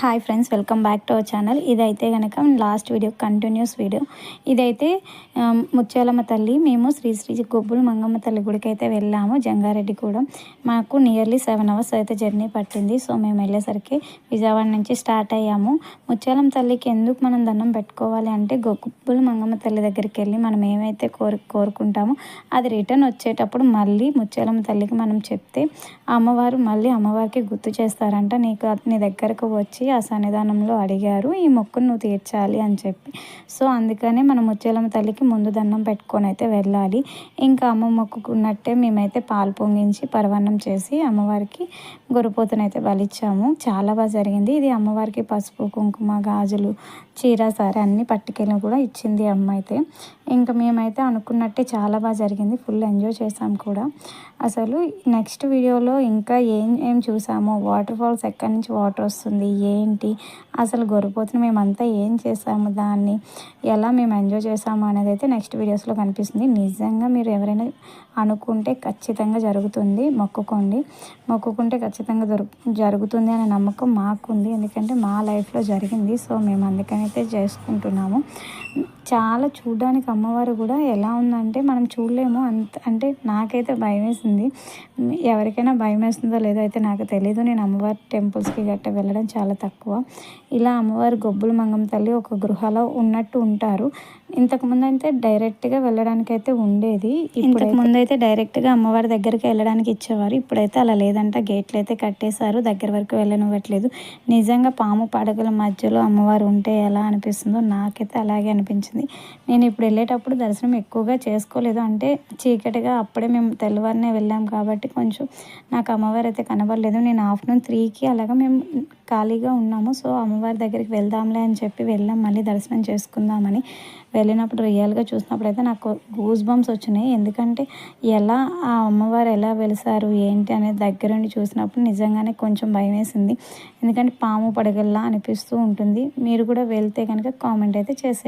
Hi friends welcome back to our channel. ఇదైతే కనుక last video continuous video. ఇదైతే ముత్యాలమ్మ తల్లి మేము శ్రీ శ్రీ గొబ్బులు మంగమ్మ తల్లి గుడికి అయితే వెళ్ళాము జంగారెడ్డి కూడా. మాకు నియర్లీ సెవెన్ అవర్స్ అయితే జర్నీ పట్టింది. సో మేము వెళ్ళేసరికి విజయవాడ నుంచి స్టార్ట్ అయ్యాము. ముత్యాలమ్మ తల్లికి ఎందుకు మనం దండం పెట్టుకోవాలి అంటే గొబ్బులు మంగమ్మ తల్లి దగ్గరికి వెళ్ళి మనం ఏమైతే కోరు కోరుకుంటామో అది రిటర్న్ వచ్చేటప్పుడు మళ్ళీ ముత్యాలమ్మ తల్లికి మనం చెప్తే అమ్మవారు మళ్ళీ అమ్మవారికి గుర్తు చేస్తారంట. నీకు నీ దగ్గరకు వచ్చి ఆ సన్నిధానంలో అడిగారు ఈ మొక్కును నువ్వు తీర్చాలి అని చెప్పి. సో అందుకనే మనం ముత్యాలమ్మ తల్లికి ముందు దండం పెట్టుకొని అయితే వెళ్ళాలి. ఇంకా అమ్మ మొక్కుకున్నట్టే మేమైతే పాలు పొంగించి పరవన్నం చేసి అమ్మవారికి గొర్రెపోతునైతే బలిచ్చాము. చాలా బాగా జరిగింది. ఇది అమ్మవారికి పసుపు కుంకుమ గాజులు చీర సారీ అన్ని పట్టుకెళ్ళి కూడా ఇచ్చింది అమ్మ అయితే. ఇంకా మేమైతే అనుకున్నట్టే చాలా బాగా జరిగింది. ఫుల్ ఎంజాయ్ చేసాం కూడా. అసలు నెక్స్ట్ వీడియోలో ఇంకా ఏం ఏం చూసామో? వాటర్ ఫాల్స్ ఎక్కడి నుంచి వాటర్ వస్తుంది? ఏ ఏంటి? అసలు గొర్రెపోతుని మేమంతా ఏం చేసాము దాన్ని? ఎలా మేము ఎంజాయ్ చేసాము అనేది అయితే నెక్స్ట్ వీడియోస్లో కనిపిస్తుంది. నిజంగా మీరు ఎవరైనా అనుకుంటే ఖచ్చితంగా జరుగుతుంది. మొక్కుకోండి. మొక్కుకుంటే ఖచ్చితంగా దొరుకు జరుగుతుంది అనే నమ్మకం మాకుంది. ఎందుకంటే మా లైఫ్లో జరిగింది. సో మేము అందుకనైతే చేసుకుంటున్నాము. చాలా చూడడానికి అమ్మవారు కూడా ఎలా ఉందంటే మనం చూడలేము. అంత అంటే నాకైతే భయం వేసింది ఎవరికైనా భయం వేస్తుందో లేదో అయితే నాకు తెలియదు నేను అమ్మవారి టెంపుల్స్కి గట్ట వెళ్ళడం చాలా తక్కువ. ఇలా అమ్మవారి గొబ్బుల మంగం తల్లి ఒక గృహలో ఉన్నట్టు ఉంటారు. ఇంతకుముందు అయితే డైరెక్ట్గా వెళ్ళడానికి అయితే ఉండేది. ఇంతకు ముందు అయితే డైరెక్ట్గా అమ్మవారి దగ్గరికి వెళ్ళడానికి ఇచ్చేవారు. ఇప్పుడైతే అలా లేదంట. గేట్లు అయితే కట్టేశారు. దగ్గర వరకు వెళ్ళనివ్వట్లేదు. నిజంగా పాము పడగల మధ్యలో అమ్మవారు ఉంటే ఎలా అనిపిస్తుందో నాకైతే అలాగే అనిపించింది. నేను ఇప్పుడు వెళ్ళేటప్పుడు దర్శనం ఎక్కువగా చేసుకోలేదు. అంటే చీకటిగా అప్పుడే మేము తెల్లవారినే వెళ్ళాం కాబట్టి కొంచెం నాకు అమ్మవారు అయితే కనబడలేదు. నేను ఆఫ్టర్నూన్ త్రీకి అలాగా మేము ఖాళీగా ఉన్నాము. సో అమ్మవారి దగ్గరికి వెళ్దాంలే అని చెప్పి వెళ్ళాం. మళ్ళీ దర్శనం చేసుకుందామని. వెళ్ళినప్పుడు రియల్గా చూసినప్పుడు అయితే నాకు గూస్ బంప్స్ వచ్చినాయి. ఎందుకంటే ఎలా ఆ అమ్మవారు ఎలా వెలిసారు ఏంటి అనేది దగ్గరుండి చూసినప్పుడు నిజంగానే కొంచెం భయం వేసింది. ఎందుకంటే పాము పడగల్లా అనిపిస్తూ ఉంటుంది. మీరు కూడా వెళ్తే కనుక కామెంట్ అయితే చేసే